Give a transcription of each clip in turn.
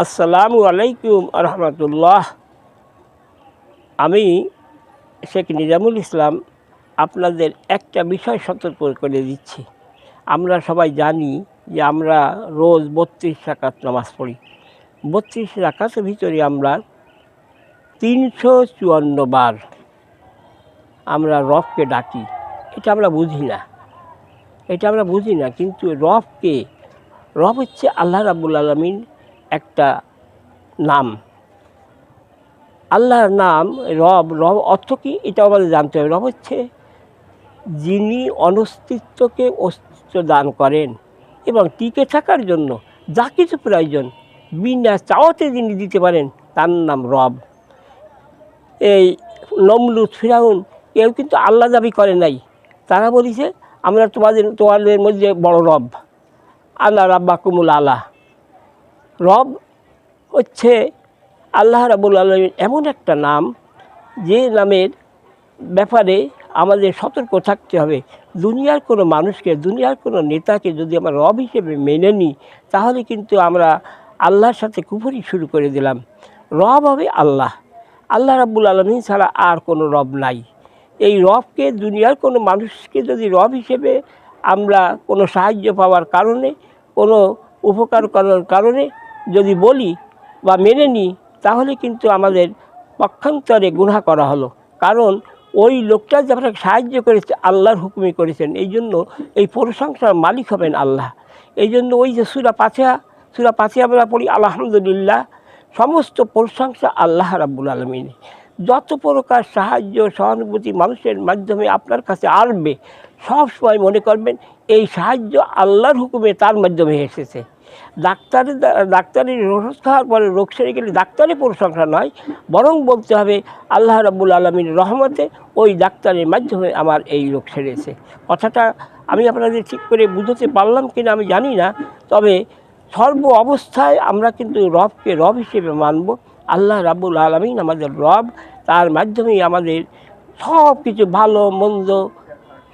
আসসালামু আলাইকুম রহমতুল্লাহ আমি শেখ নিজামুল ইসলাম আপনাদের একটা বিষয় সতর্ক করে দিচ্ছি। আমরা সবাই জানি যে আমরা রোজ বত্রিশ রাকাত নামাজ পড়ি। বত্রিশ রাকাতের ভিতরে আমরা তিনশো চুয়ান্ন বার আমরা রফকে ডাকি। এটা আমরা বুঝি না। এটা আমরা বুঝি না, কিন্তু রফকে রব হচ্ছে আল্লাহ রাবুল আলমিন একটা নাম। আল্লাহর নাম, রব রব অর্থ কি? এটা আমাদের জানতে হবে। রব হচ্ছে যিনি অনস্তিত্বকে অস্তিত্ব দান করেন এবং টিকে থাকার জন্য যা কিছু প্রয়োজন, বিনা চাওয়াতে যিনি দিতে পারেন, তার নাম রব। এই নমলুদ ফিরাউন, কেউ কিন্তু আল্লাহ দাবি করে নাই। তারা বলিছে, আমরা তোমাদের তোমাদের মধ্যে বড় রব। আল্লাহ রাব্বা কুমুল আল্লাহ রব হচ্ছে আল্লাহ রাবুল আলমীর এমন একটা নাম, যে নামের ব্যাপারে আমাদের সতর্ক থাকতে হবে। দুনিয়ার কোনো মানুষকে, দুনিয়ার কোনো নেতাকে যদি আমরা রব হিসেবে মেনে নিই, তাহলে কিন্তু আমরা আল্লাহর সাথে কুফরি শুরু করে দিলাম। রব হবে আল্লাহ। আল্লাহ রাব্বুল আলমী ছাড়া আর কোনো রব নাই। এই রবকে, দুনিয়ার কোনো মানুষকে যদি রব হিসেবে আমরা কোনো সাহায্য পাওয়ার কারণে, কোনো উপকার করার কারণে যদি বলি বা মেনে নিই, তাহলে কিন্তু আমাদের পক্ষান্তরে গুণা করা হলো। কারণ ওই লোকটা যে সাহায্য করেছে, আল্লাহর হুকুমে করেছেন। এই জন্য এই প্রশংসার মালিক হবেন আল্লাহ। এই জন্য ওই যে সুরা পাথিয়া সুরা পাথিয়া আমরা পড়ি, আলহামদুলিল্লাহ, সমস্ত প্রশংসা আল্লাহ রাব্বুল আলমিন। যত প্রকার সাহায্য, সহানুভূতি মানুষের মাধ্যমে আপনার কাছে আসবে সবসময় মনে করবেন, এই সাহায্য আল্লাহর হুকুমে তার মাধ্যমে এসেছে। ডাক্তারের ডাক্তারের ওষুধ খাওয়ার পরে রোগ সেরে গেলে ডাক্তারের প্রশংসা নয়, বরং বলতে হবে আল্লাহ রাব্বুল আলমীর রহমতে ওই ডাক্তারের মাধ্যমে আমার এই রোগ সেরেছে। কথাটা আমি আপনাদের ঠিক করে বুঝতে পারলাম কিনা আমি জানি না, তবে সর্ব অবস্থায় আমরা কিন্তু রবকে রব হিসেবে মানব। আল্লাহ রাব্বুল আলমিন আমাদের রব, তার মাধ্যমেই আমাদের সব কিছু ভালো, মন্দ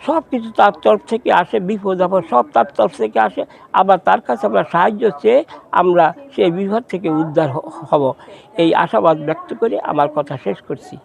সব কিছু তার তরফ থেকে আসে, বিপদ আপদ সব তার তরফ থেকে আসে। আবার তার কাছে আমরা সাহায্য চেয়ে আমরা সেই বিপদ থেকে উদ্ধার হব। এই আশাবাদ ব্যক্ত করে আমার কথা শেষ করছি।